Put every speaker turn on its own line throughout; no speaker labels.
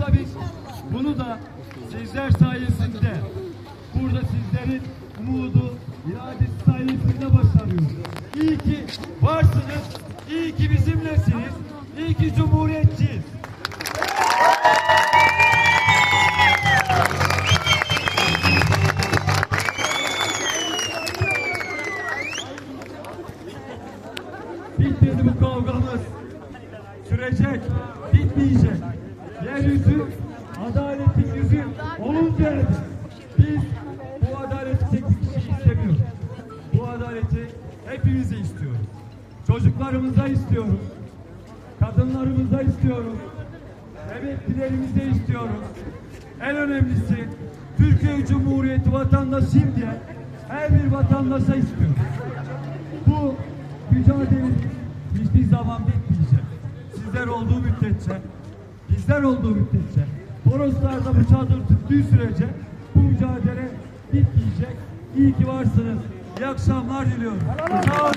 da biz bunu da sizler sayesinde burada sizlerin umudu, iradesi sayesinde başarıyoruz. İyi ki varsınız, iyi ki bizimlesiniz, iyi ki cumhuriyetçiyiz. Bitmedi bu kavgamız. Sürecek, bitmeyecek. Yeryüzü adaletin yüzü olunca biz bu adaleti tek bir kişi istemiyoruz. Bu adaleti hepimize istiyoruz. Çocuklarımıza istiyoruz. Kadınlarımıza istiyoruz. Emeklilerimize istiyoruz. En önemlisi Türkiye Cumhuriyeti vatandaşıyım diye her bir vatandaşa istiyoruz. Bu mücadele hiçbir zaman bitmeyecek. Sizler olduğu müddetçe, bizler olduğu müddetçe, Toroslarda bu çadır tuttuğu sürece bu mücadele bitmeyecek. İyi ki varsınız. İyi akşamlar diliyorum. Sağ olun.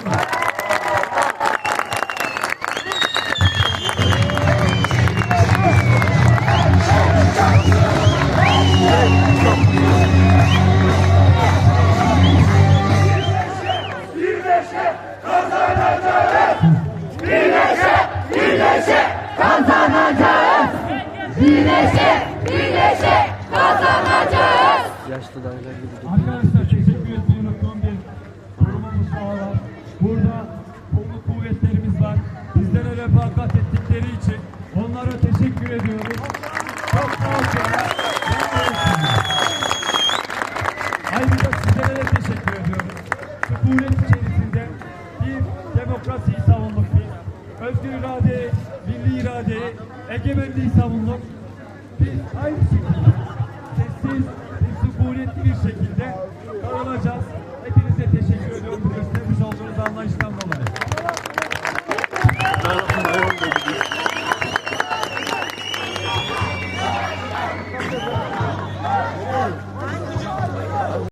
Birleşe, birleşe kazanacağız.
Yaşlı dayılar gibi.
Arkadaşlar teşekkür etmeyi unuttuğum bir durumumuz daha var. Burada kolluk kuvvetlerimiz var. Bizlere refakat ettikleri için onlara teşekkür ediyoruz. Çok sağ olsunlar. Ayrıca sizlere de teşekkür ediyoruz. Sükunet içerisinde bir demokrasiyi savunduk. Özgür iradeyi, milli iradeyi, egemenliği savunduk. Biz aynı şekilde sessiz, sükunetli bir şekilde kalacağız.